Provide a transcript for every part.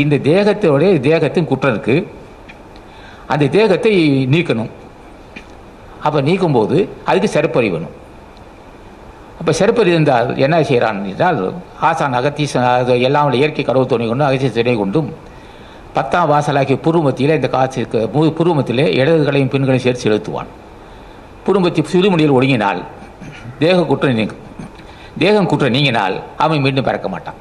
இந்த தேகத்தோடைய தேகத்தின் குற்றம் இருக்கு. அந்த தேகத்தை நீக்கணும். அப்போ நீக்கும்போது அதுக்கு செருப்பறி வேணும். அப்போ செருப்பறி இருந்தால் என்ன செய்கிறான் என்றால் ஆசான் அகத்தீசன் அது எல்லாம் இயற்கை கடவுள் துணை கொண்டும் அகத்திய துணை கொண்டும் பத்தாம் வாசலாகிய புருமத்தியில் இந்த காட்சிக்கு புருமத்தில் இடதுகளையும் பெண்களையும் சேர்த்து செலுத்துவான். புருமத்தி சிறுமணியில் ஒடுங்கினால் தேக குற்றம் நீங்கும். தேகம் குற்றம் நீங்கினால் அவன் மீண்டும் பிறக்க மாட்டான்.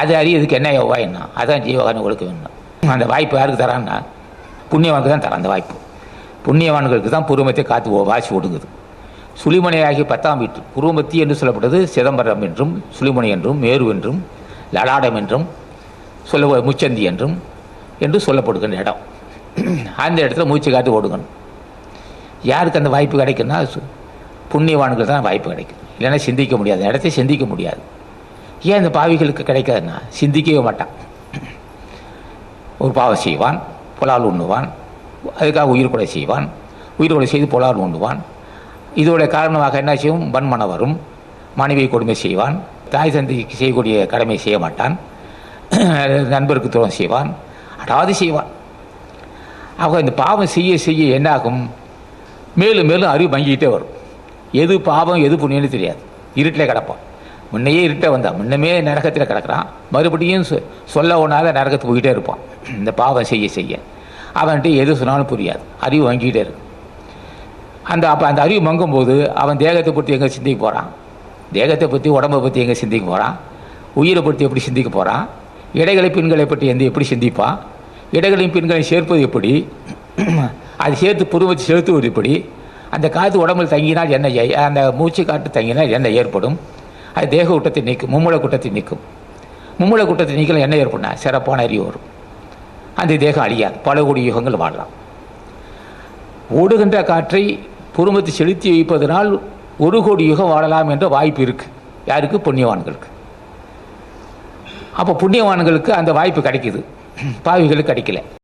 அது அறியதுக்கு என்ன உபாயம்னா அதான் ஜீவகாரம் கொடுக்க வேணும் அந்த வாய்ப்பு யாருக்கு தரான்னா புண்ணியவானுக்கு தான் தரான் அந்த வாய்ப்பு. புண்ணியவான்களுக்கு தான் புருமத்தை காத்து வாசி ஒடுங்குது சுழிமனையாகிய பத்தாம் வீட்டு புருமத்தி என்று சொல்லப்பட்டது சிதம்பரம் என்றும் சுழிமணி என்றும் மேரு என்றும் லலாடம் என்றும் சொல்ல முச்சந்தி என்றும் என்று சொல்லப்படுகின்ற இடம். அந்த இடத்துல மூச்சு காத்து ஓடுங்கணும் யாருக்கு அந்த வாய்ப்பு கிடைக்குன்னா புண்ணியவானுக்கு புண்ணியவான்களுக்கு தான் வாய்ப்பு கிடைக்கும் இல்லைன்னா சிந்திக்க முடியாது. அந்த இடத்தை சிந்திக்க முடியாது. ஏன் இந்த பாவிகளுக்கு கிடைக்காதுன்னா? சிந்திக்கவே மாட்டான். ஒரு பாவம் செய்வான் புலால் உண்ணுவான் அதுக்காக உயிர் கொலை செய்வான் உயிர் கொலை செய்து புலால் உண்ணுவான். இதோட காரணமாக என்ன செய்யும்? வன்மனம் வரும் மனைவி கொடுமை செய்வான் தாய் தந்தைக்கு செய்யக்கூடிய கடமை செய்ய மாட்டான் நண்பருக்கு துரோகம் செய்வான் அடாவது செய்வான். அவங்க இந்த பாவம் செய்ய செய்ய என்னாகும்? மேலும் மேலும் அறிவு மங்கிக்கிட்டே வரும். எது பாவம் எது புண்ணியன்னு தெரியாது. இருட்டிலே கிடப்பான். முன்னையே இருட்ட வந்தான் முன்னமே நரகத்தில் கிடக்கிறான். மறுபடியும் சொ- சொல்ல ஒன்றாத நரகத்துக்கு போய்கிட்டே இருப்பான். இந்த பாவம் செய்ய செய்ய. அவன்கிட்ட எது சொன்னாலும் புரியாது. அறிவு வாங்கிக்கிட்டே இருக்கும் அந்த அப்போ அந்த அறிவு மங்கும்போது அவன் தேகத்தை பற்றி எங்கே சிந்திக்க போகிறான் தேகத்தை பற்றி உடம்பை பற்றி எங்கே சிந்திக்க போகிறான் உயிரை பற்றி எப்படி சிந்திக்க போகிறான் இடைகளை பெண்களை பற்றி எந்த எப்படி சிந்திப்பான்? இடைகளையும் பெண்களையும் சேர்ப்பது எப்படி? அது சேர்த்து புருவத்தை செலுத்துவது எப்படி? அந்த காற்று உடம்பில் தங்கினால் என்ன அந்த மூச்சு காற்று தங்கினால் என்ன ஏற்படும்? அது தேக கூட்டத்தை நீக்கும் மும்முளை கூட்டத்தை நீக்கும். மும்முளை கூட்டத்தை நீக்கல என்ன ஏற்படும்னா சிறப்பான அறிவு வரும். அந்த தேகம் அழியாது. பல கோடி யுகங்கள் வாழலாம். ஓடுகின்ற காற்றை புறமத்து செலுத்தி வைப்பதனால் ஒரு கோடி யுகம் வாழலாம் என்ற வாய்ப்பு இருக்கு. யாருக்கு? புண்ணியவான்களுக்கு. அப்போ புண்ணியவான்களுக்கு அந்த வாய்ப்பு கிடைக்குது. பாவிகளுக்கு கிடைக்கல.